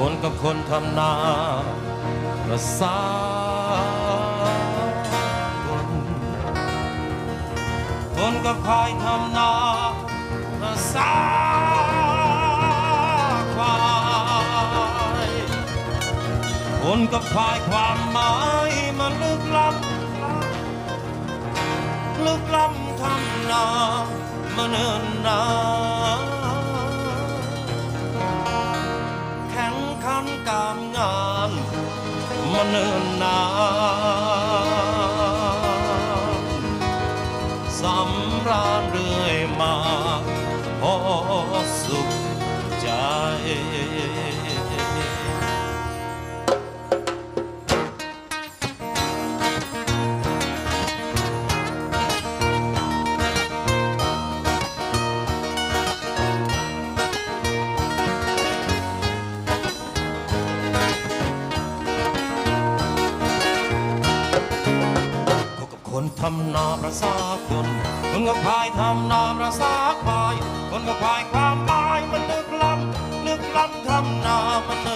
คนกับคนทำนาประสาคนคนกับควายทำนา ควายคนกับควายความหมายมันลึกล้ำลึกล้ำทำนามาเนิ่นนานแข่งขันการงานมาเนิ่นนาำนาประสาคนคนก็พายทำนาประสาควายคนก็พายความหมายมันลึกล้ำลึกล้ำทำนามันเนินนาน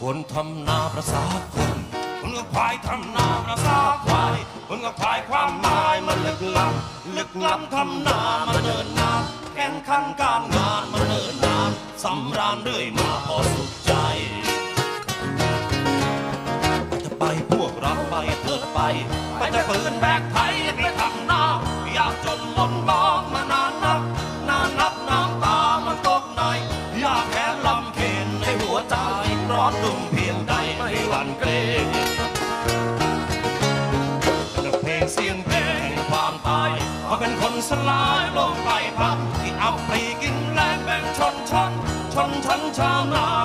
คนทำนาประสาคนคนกับควายทำนาประสาควายคนกับควายความหมายมันลึกล้ำลึกล้ำทำนามันเดินนาแข่งขันการงานมันเดินนาสำราญเรื่อยมาพอสุขใจจะไปพวกเราไปเถิดไป ไปจะปืนแบกไถไปทำนาอยากจนหมนมองมา ชนชั้น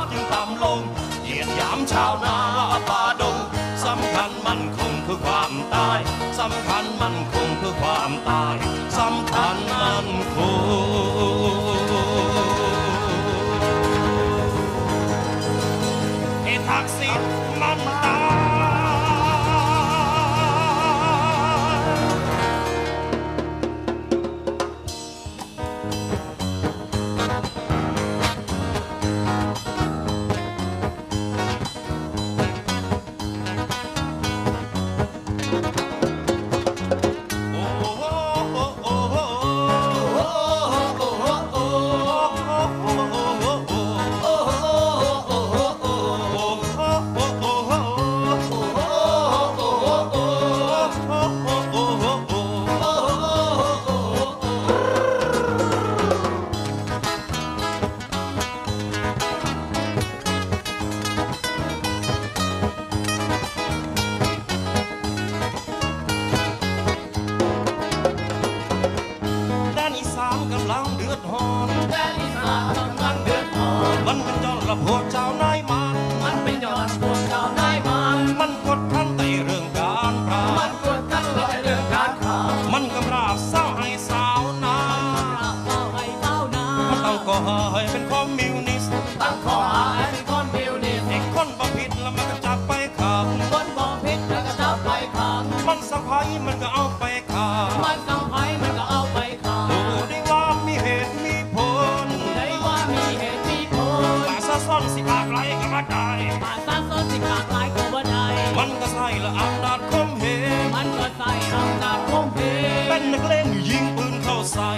เป็นคอมมิวนิสต์ตั้งข้อหาไอ้เป็นคอมมิวนิสต์ไอ้คนบ่ผิดแล้วมันก็จับไปขังคนบ่ผิดแล้วก็จับไปขังมันสังไยมันก็เอาไปขังมันสังไยมันก็เอาไปขังดูได้ว่ามีเหตุมีผลได้ว่ามีเหตุมีผลภาซาซ่อนสิปากไรก็ว่าได้ภาซาซ่อนสิปากไรก็ว่าได้มันก็ใส่ละอำนาจคมเหงมันก็ใส่อำนาจคมเหงเป็นนักเลงยิงปืนเข้าใส่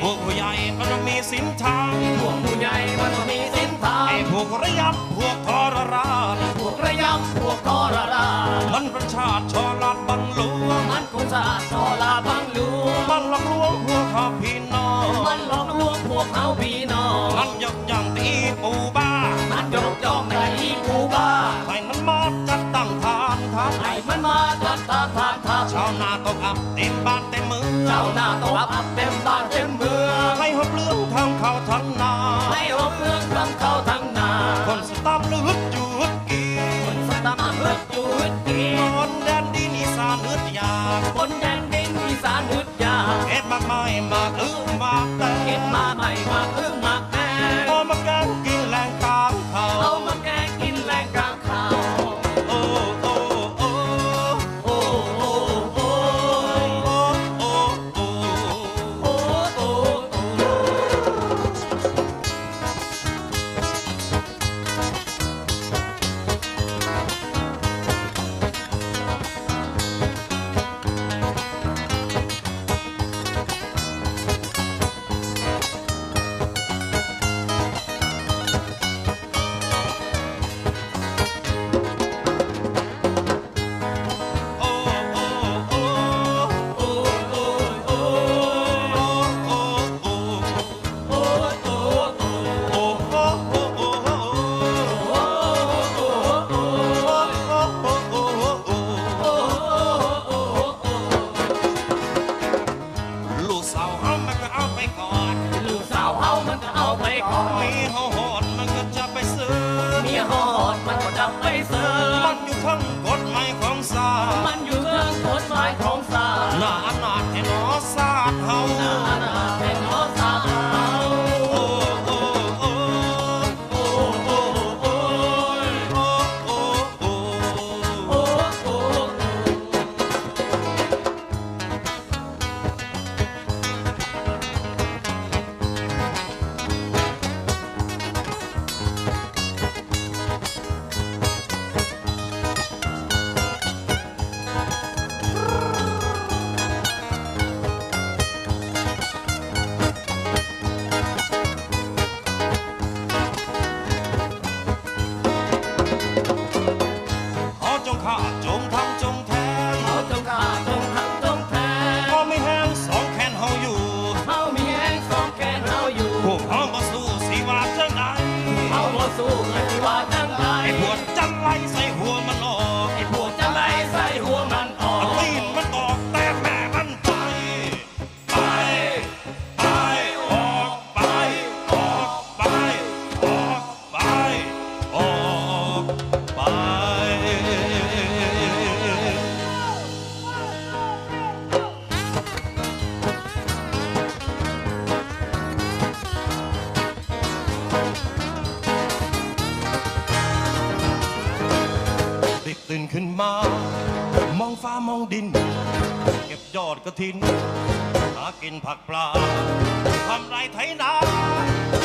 พวกผู้ใหญ่มันมีสินทางพวกผู้ใหญ่มันก็มีสินทาไอ้งพวกระยำพวกทรราชพวกระยำพวกทรรามันประชาติชอลาดบังหลวงมันคงจะทรลาบังหลวงมันหลอกลวงพวกข้าพี่น้องมันหลอกลวงพวกเขาพี่น้องมันยกย่องตีปูบ้า มันยกย่องในอีกูบ้าให้มันมาจัดตั้งทานทานให้มันมาจัดตาทานทาชาวนาตกอับเต็มบ้านเต็มเมืองเจ้าหน้าตกอับเต็ม เขา ดิน เก็บยอดกระถิน หากินผักปลาทำไรไถนา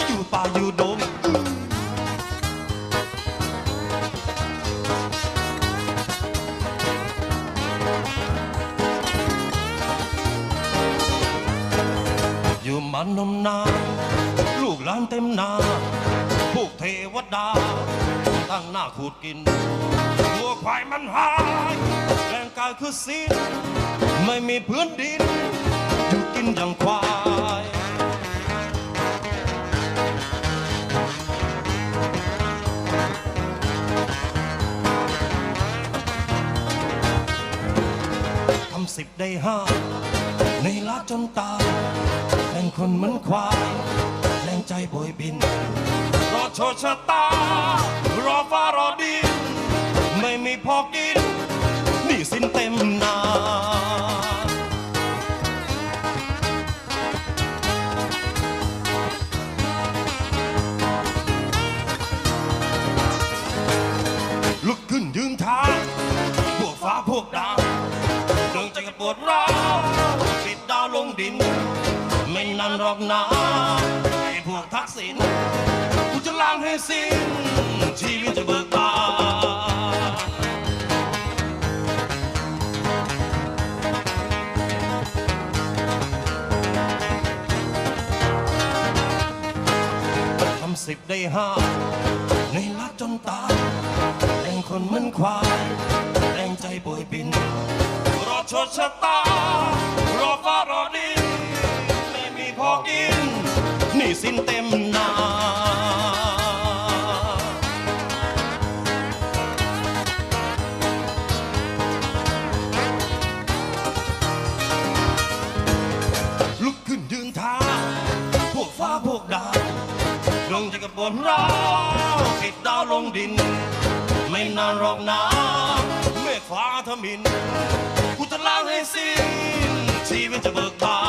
อยู่ป่าอยู่ดงอยู่มันนมนานลูกหลานเต็มนา พวกเทวดา ตั้งหน้าขูดกินวัวควายมันหายแรง กายคือสิ้นไม่มีพื้นดินอยู่กินอย่างควายทำสิบได้ห้าในลาจนตายแข่งคนเหมือนควายแรงใจโบยบิน รอโชชะตา รอฟ้ารอดิน ไม่มีพอกิน สินเต็มนาลุกขึ้นยืนทางฟ้าพวกดาวดวงใจก็ปวดร้าวปิดดาวลงดิน ไม่นานหรอกนะไอ้พวกทักษิณกูจะล้างให้สิ้นชีวิตจะเบิกบาน สิบได้ห้าในรักจนตายแรงคนเหมือนควายแรงใจป่วยปินรอชดชะตารอฟ้ารอดิน ไม่มีพอกินหนี่สิ้นเต็มนา ลงจะกับบนเราติดดาวลงดิน ไม่นานหรอกนะเมฆฟ้าทมินกูจะล้างให้สิ้นชีวิตจะเบิกบาน